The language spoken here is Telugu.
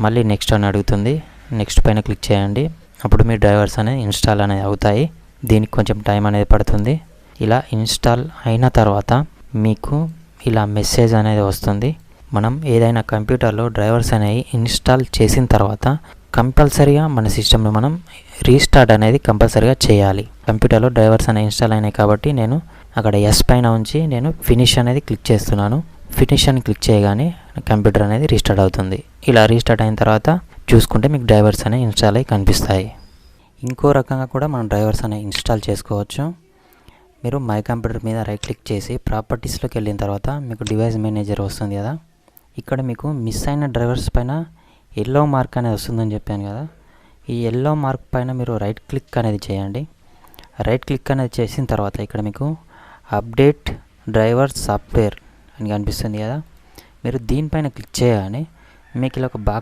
మళ్ళీ నెక్స్ట్ అని అడుగుతుంది. నెక్స్ట్ పైన క్లిక్ చేయండి. అప్పుడు మీ డ్రైవర్స్ అనేది ఇన్స్టాల్ అనేది అవుతాయి. దీనికి కొంచెం టైం అనేది పడుతుంది. ఇలా ఇన్స్టాల్ అయిన తర్వాత మీకు ఇలా మెసేజ్ అనేది వస్తుంది. మనం ఏదైనా కంప్యూటర్లో డ్రైవర్స్ అనేవి ఇన్స్టాల్ చేసిన తర్వాత కంపల్సరీగా మన సిస్టమ్ని మనం రీస్టార్ట్ అనేది కంపల్సరీగా చేయాలి. కంప్యూటర్లో డ్రైవర్స్ అనేవి ఇన్స్టాల్ అయినాయి కాబట్టి నేను అక్కడ ఎస్ పైన ఉంచి నేను ఫినిష్ అనేది క్లిక్ చేస్తున్నాను. ఫినిష్ అని క్లిక్ చేయగానే కంప్యూటర్ అనేది రీస్టార్ట్ అవుతుంది. ఇలా రీస్టార్ట్ అయిన తర్వాత చూసుకుంటే మీకు డ్రైవర్స్ అనేవి ఇన్స్టాల్ అయ్యి కనిపిస్తాయి. ఇంకో రకంగా కూడా మనం డ్రైవర్స్ అనేవి ఇన్స్టాల్ చేసుకోవచ్చు. మీరు మై కంప్యూటర్ మీద రైట్ క్లిక్ చేసి ప్రాపర్టీస్లోకి వెళ్ళిన తర్వాత మీకు డివైస్ మేనేజర్ వస్తుంది కదా. ఇక్కడ మీకు మిస్ అయిన డ్రైవర్స్ పైన ఎల్లో మార్క్ అనేది వస్తుందని చెప్పాను కదా. ఈ ఎల్లో మార్క్ పైన మీరు రైట్ క్లిక్ అనేది చేయండి. రైట్ క్లిక్ అనేది చేసిన తర్వాత ఇక్కడ మీకు అప్డేట్ డ్రైవర్ సాఫ్ట్వేర్ అని కనిపిస్తుంది కదా. మీరు దీనిపైన క్లిక్ చేయగానే మీకు ఇలా ఒక బాక్స్